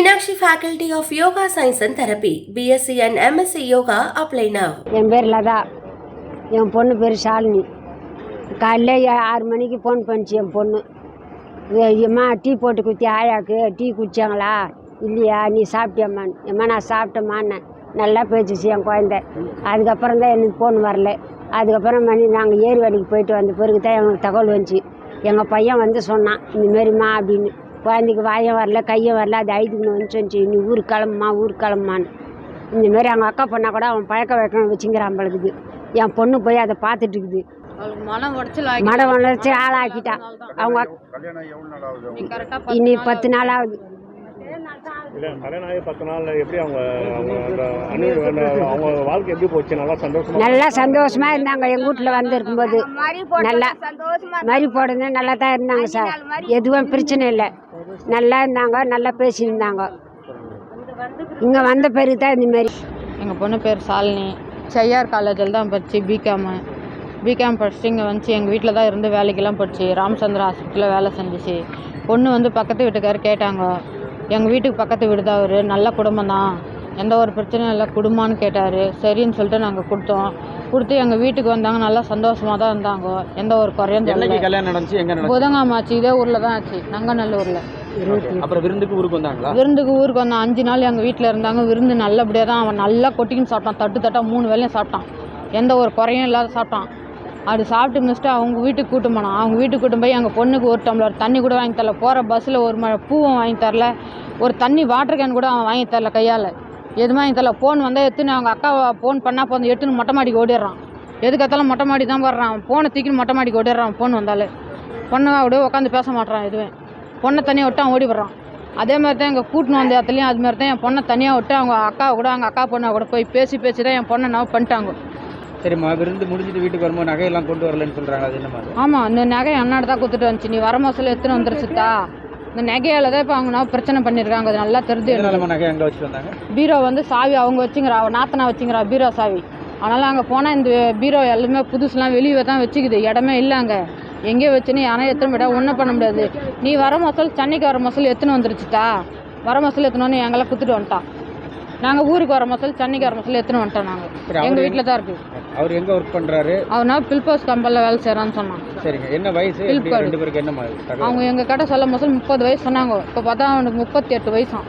Meenakshi faculty of yoga science and therapy BSc and MSc yoga apply now என் பேர் லதா. என் பொண்ணு பேர் ஷாலினி. காலைல ஆறு மணிக்கு ஃபோன் பண்ணிச்சு என் பொண்ணு. ஏம்மா டீ போட்டு குத்தி ஆயாக்கு. டீ குடிச்சாங்களா? இல்லையா நீ சாப்பிட்டியம்மான்னு ஏம்மா நான் சாப்பிட்டேம்மான்னு நல்லா பேசிச்சு என் குழந்த. அதுக்கப்புறம் தான் எனக்கு ஃபோன் வரல. அதுக்கப்புறம் மணி நாங்கள் ஏரி வேலைக்கு போயிட்டு வந்த பிறகு தான் எங்களுக்கு தகவல் வந்துச்சு. எங்கள் பையன் வந்து சொன்னான் இந்தமாரிம்மா அப்படின்னு. குழந்தைக்கு வாயம் வரல கையும் வரல அது ஐதுக்குன்னு வந்து சொன்னிச்சு நீ ஊருக்கு கிளம்புமா ஊருக்கு கிளம்புமான்னு. இந்தமாரி அவங்க அக்கா பொண்ணா கூட அவன் பழக்க வழக்கம் வச்சுங்கிறான் பழகுது என் பொண்ணு போய் அதை பார்த்துட்டு இருக்குது. மனம் உடச்சல் ஆளாக்கிட்டா. அவங்க அக்- இனி பத்து நாள் ஆகுது. இல்லை கல்யாணம் ஆகி பத்து நாள் எப்படி அவங்க அவங்க அந்த அணு அந்த அவங்க வாழ்க்கை எப்படி போச்சு? நல்லா சந்தோஷமா நல்லா சந்தோஷமா இருந்தாங்க. எங்கள் வீட்டில் வந்து இருக்கும்போது. நல்லா மறி போடுங்க நல்லா தான் இருந்தாங்க சார். எதுவும் பிரச்சனை இல்லை. நல்லா இருந்தாங்க நல்லா பேசியிருந்தாங்க. இங்கே வந்த பிறகு தான் இந்தமாரி எங்கள் பொண்ணு பேர் சாலினி. செய்யார் காலேஜில் தான் படிச்சு பிகாமு பிகாம் படிச்சுட்டு இங்கே வந்துச்சு எங்கள் வீட்டில் தான் இருந்து வேலைக்கெல்லாம் படிச்சு ராமச்சந்திரா ஹாஸ்பிட்டலில் வேலை செஞ்சிச்சு. பொண்ணு வந்து பக்கத்து வீட்டுக்காரர் கேட்டாங்க. எங்கள் வீட்டுக்கு பக்கத்து வீடு தான் அவர். நல்ல குடும்பம் தான். எந்த ஒரு பிரச்சனையும் இல்லை குடும்பம்னு கேட்டார். சரின்னு சொல்லிட்டு நாங்கள் கொடுத்தோம். கொடுத்து எங்கள் வீட்டுக்கு வந்தாங்க. நல்லா சந்தோஷமாக தான் இருந்தாங்க. எந்த ஒரு குறையும் என்னைக்கு கல்யாணம் நடந்துச்சு? எங்க நடந்துச்சு? புதங்காம ஆச்சு. இதே ஊரில் தான் ஆச்சு. நங்கநல்லூரில். அப்புறம் விருந்துக்கு ஊருக்கு வந்தாங்களா? விருந்துக்கு ஊருக்கு வந்தான். அஞ்சு நாள் எங்கள் வீட்டில் இருந்தாங்க. விருந்து நல்லபடியாக தான் அவன் நல்லா கொட்டிக்கின்னு சாப்பிட்டான். தட்டு தட்டா மூணு வேளையும் சாப்பிட்டான். எந்த ஒரு குறையும் இல்லாத சாப்பிட்டான். அது சாப்பிட்டு முடிச்சுட்டு அவங்க வீட்டுக்கு கூட்டு போனான். அவங்க வீட்டுக்கு கூட்டு போய் எங்கள் பொண்ணுக்கு ஒரு டம்ளர் தண்ணி கூட வாங்கி தரல. போகிற பஸ்ஸில் ஒரு மழை பூவும் வாங்கி தரல. ஒரு தண்ணி வாட்டர் கேன் கூட அவன் வாங்கி தரல கையால். எதுவும் தரல ஃபோன் வந்தால் எத்துன்னு அவங்க அக்கா ஃபோன் பண்ணால் போதும். எட்டுன்னு மொட்டை மாடிக்கு ஓடிடுறான். எதுக்கத்தாலும் மொட்டை மாடி தான் போடுறான். ஃபோனை தூக்கின்னு மொட்டை மாடிக்கு ஓடிடுறான். ஃபோன் வந்தாலே. பொண்ணு அப்படியே உட்காந்து பேச மாட்றான் எதுவும். பொண்ணை தனியாக விட்டு அவன் ஓடி வர்றான் அதே மாதிரி தான் எங்கள் கூட்டின்னு வந்த இடத்துலையும் அது மாதிரி தான் என் பொண்ணை தனியாக விட்டு அவங்க அக்கா கூட அவங்க அக்கா பொண்ணை கூட போய் பேசி பேசி தான் என் பொண்ணை நான் பண்ணிட்டாங்க. சரிம்மா விருந்து முடிஞ்சிட்டு வீட்டுக்கு வரும்போது நகையெல்லாம் கொண்டு வரலன்னு சொல்றாங்க. அது என்ன ஆமாம் இந்த நகை அண்ணாடு தான் கொடுத்துட்டு வந்துச்சு. நீ வர மாதத்தில் எடுத்துன்னு வந்துருச்சுட்டா. இந்த நகையால் தான் இப்போ அவங்க நான் பிரச்சனை பண்ணியிருக்காங்க அது நல்லா தெரிஞ்சு பீரோ வந்து சாவி அவங்க வச்சுங்கிறா நாத்தனா வச்சுங்கிறா பீரோ சாவி. அதனால் அங்கே போனால் இந்த பீரோ எல்லாமே புதுசுலாம் வெளியே தான் வச்சுக்குது. இடமே இல்லை அங்கே. எங்கேயோ வச்சுன்னு யாரும் எத்தனை விட ஒன்றும் பண்ண முடியாது. நீ வர மசால் சென்னைக்கு வர மசால் எத்தனை வந்துருச்சுட்டா. வர மசால் எத்தனை எங்களை குத்துட்டு வந்துட்டான் நாங்கள் ஊருக்கு வர மசால் சென்னைக்கு வர மசால் எத்தனை வந்துட்டோம் நாங்கள் எங்கள் வீட்டில் தான் இருக்குது அவர் எங்க ஒர்க் பண்றாரு? அவனா பில்போஸ் கம்பெனியில் வேலை செய்கிறான்னு சொன்னான் சரிங்க. என்ன வயசு? பில்பாடு. ரெண்டு பேருக்கு என்ன மாதிரி தகவல்? அவங்க எங்கள் கிட்ட சொல்ல மசால் முப்பது வயசு சொன்னாங்க. இப்போ பார்த்தா அவனுக்கு முப்பத்தி எட்டு வயசான்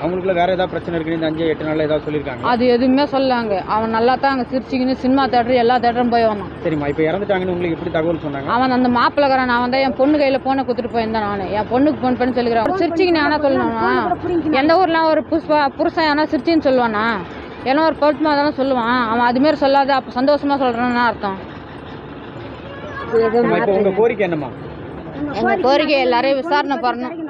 அவங்களுக்குள்ள வேற ஏதாவது பிரச்சனை இருக்குன்னு இந்த அஞ்சு எட்டு நாள்ல ஏதாவது சொல்லியிருக்காங்க? அது எதுவுமே சொல்லாங்க அவன் நல்லா தான் அங்கே சிரிச்சிக்கின்னு சினிமா தேட்டர் எல்லா தேட்டரும் போய் வந்தான். சரிம்மா இப்போ இறந்துட்டாங்கன்னு உங்களுக்கு எப்படி தகவல் சொன்னாங்க? அவன் அந்த மாப்பிள்ளக்காரன் நான் வந்து என் பொண்ணு கையில் போனை கொடுத்துட்டு போயிருந்தேன் நான். என் பொண்ணுக்கு ஃபோன் பண்ணி சொல்லிக்கிறேன். சிரிச்சிக்கின்னு ஆனால் சொல்லணும்னா எந்த ஊர்லாம் ஒரு புஷ்பா புருஷன் ஆனால் சிரிச்சின்னு சொல்லுவானா? ஏன்னா ஒரு பொருத்தமாக தானே சொல்லுவான். அவன் அதுமாரி சொல்லாத அப்போ சந்தோஷமாக சொல்கிறான்னு அர்த்தம். கோரிக்கை என்னம்மா? எங்கள் கோரிக்கை எல்லாரையும் விசாரணை பண்ணணும்.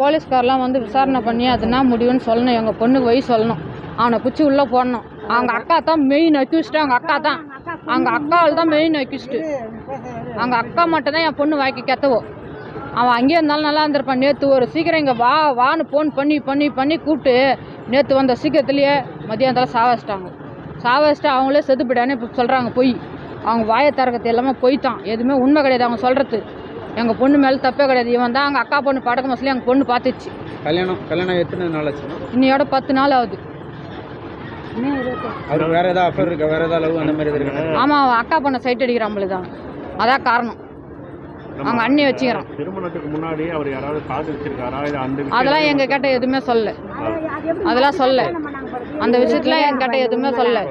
போலீஸ்காரெலாம் வந்து விசாரணை பண்ணி அது என்ன முடிவுன்னு சொல்லணும். எங்கள் பொண்ணுக்கு வழி சொல்லணும். அவனை பிடிச்சி உள்ளே போடணும். அவங்க அக்கா தான் மெயின் அக்யூஸ்ட்டு அவங்க அக்கா தான். அவங்க அக்காவில் தான் மெயின் அக்யூஸ்ட்டு அவங்க அக்கா மட்டும்தான் என் பொண்ணு வாய்க்கு கெத்தவோ. அவன் அங்கேயே இருந்தாலும் நல்லா இருந்திருப்பான். நேற்று ஒரு சீக்கிரம் இங்கே வா வான்னு ஃபோன் பண்ணி பண்ணி பண்ணி கூப்பிட்டு நேற்று வந்த சீக்கிரத்துலேயே மதியானத்தில் சாவச்சிட்டாங்க சாவச்சிட்டு அவங்களே செத்து இப்போ சொல்கிறாங்க பொய். அவங்க வாயை திறக்கிறது எல்லாமே பொய் தான் எதுவுமே உண்மை கிடையாது அவங்க சொல்கிறது எங்கள் பொண்ணு மேலே தப்பே கிடையாது. இவன் தான் எங்கள் அக்கா பொண்ணு படக்க மசிலே எங்கள் பொண்ணு பார்த்துச்சு. கல்யாணம் கல்யாணம் எத்தனை நாள் ஆச்சுமா இன்னையோட பத்து நாள் ஆகுது. வேற ஏதாவது அஃபர் இருக்கா? வேற ஏதாவது லவ் அந்த மாதிரி இருக்கா? ஆமாம் அவன் அக்கா பொண்ணை சைட் அடிக்கிறான் தான். அதான் காரணம். அவங்க அண்ணி வச்சுக்கிறான். திருமணத்துக்கு முன்னாடி அவர் யாராவது காசு வச்சிருக்காரா? அதெல்லாம் எங்கள் கிட்ட எதுவுமே சொல்லல. அதெல்லாம் சொல்ல அந்த விஷயத்துல எங்கள் கிட்ட எதுவுமே சொல்லல.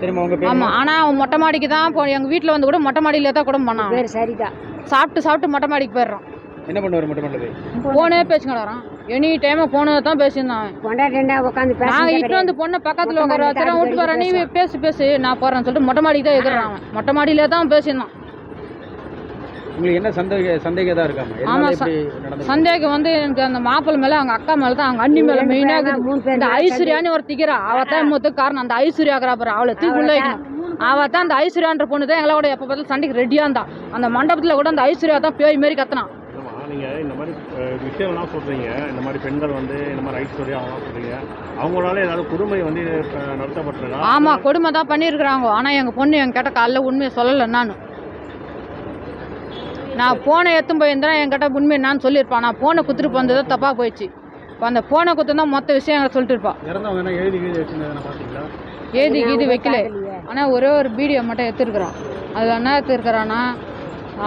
சரிம்மா உங்க பேர்? ஆமாம் ஆனால் அவன் மொட்டை மாடிக்கு தான் போ எங்கள் வீட்டில் வந்து கூட மொட்டை மாடியிலே தான் கூட பண்ணான். பேர் சரிதான் சாப்பிட்டு சாப்பிட்டு மொட்டை மாடிக்கு போயிடுறான். என்ன பண்ணுவார் மட்டும் பண்ணது போனே பேசிக்கிடாரான் எனி டைம் போனதை தான் பேசியிருந்தான் உட்காந்து நாங்கள் இட்டு வந்து பொண்ணை பக்கத்தில் உட்கார மாடி வச்சுறேன் தாண்டி விட்டு வரேன் நீ. பேசு பேசு நான் போகிறேன்னு சொல்லிட்டு மொட்டை மாடிக்கு தான் எதிர்றான் மொட்டை மாடியிலே தான் பேசியிருந்தான். உங்களுக்கு என்ன சந்தேக சந்தேகம் தான் இருக்காங்க சந்தேகம் வந்து எனக்கு அந்த மாப்பிள்ளை மேலே அவங்க அக்கா மேலே தான் அவங்க அண்ணி மேலே மெயினாக இந்த ஐஸ்வர்யான்னு ஒரு திக்கிறா அவ தான் மொத்தம் காரணம். அந்த ஐஸ்வர்யாக்கிறா பாரு அவளை தூக்கி உள்ள வைக்கணும். அவ தான் அந்த ஐஸ்வர்யான்ற பொண்ணு தான் எங்களை கூட எப்போ பார்த்தாலும் சண்டைக்கு ரெடியாக இருந்தா. அந்த மண்டபத்தில் கூட அந்த ஐஸ்வர்யா தான் பேய் மாரி கத்துனான் ஆமா, நீங்க இந்த மாதிரி அஹ், விஷயம்லாம் சொல்றீங்க. இந்த மாதிரி பெண்கள் வந்து இந்த மாதிரி ஐஸ்வர்யா அவங்களாம் சொல்றீங்க. அவங்களால ஏதாவது கொடுமை வந்து அஹ், நடத்தப்பட்டிருக்கா? ஆமாம் கொடுமை தான் பண்ணியிருக்கிறாங்க. ஆனால் எங்கள் பொண்ணு என் கிட்ட காலைல உண்மையை சொல்லலை நான். நான் போனை எடுத்துன்னு போயிருந்தேன் என்கிட்ட உண்மை நான் சொல்லியிருப்பான். நான் போனை குத்துட்டு வந்தது தப்பாக போயிடுச்சு. இப்போ அந்த போனை குத்து தான் மொத்த விஷயம் எங்களை சொல்லிட்டு இருப்பா இறந்தவங்க என்ன எழுதி கீது வைக்கல. ஆனால் ஒரே ஒரு வீடியோ மட்டும் எடுத்துருக்குறான். அதில் என்ன எடுத்துருக்குறான்னா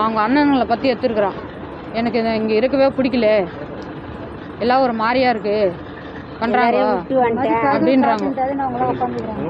அவங்க அண்ணனுங்களை பற்றி எடுத்துருக்குறான். எனக்கு இந்த இங்கே இருக்கவே பிடிக்கல. எல்லாம் ஒரு மாதிரியா இருக்குது பண்ணுறாங்க அப்படின்றாங்க.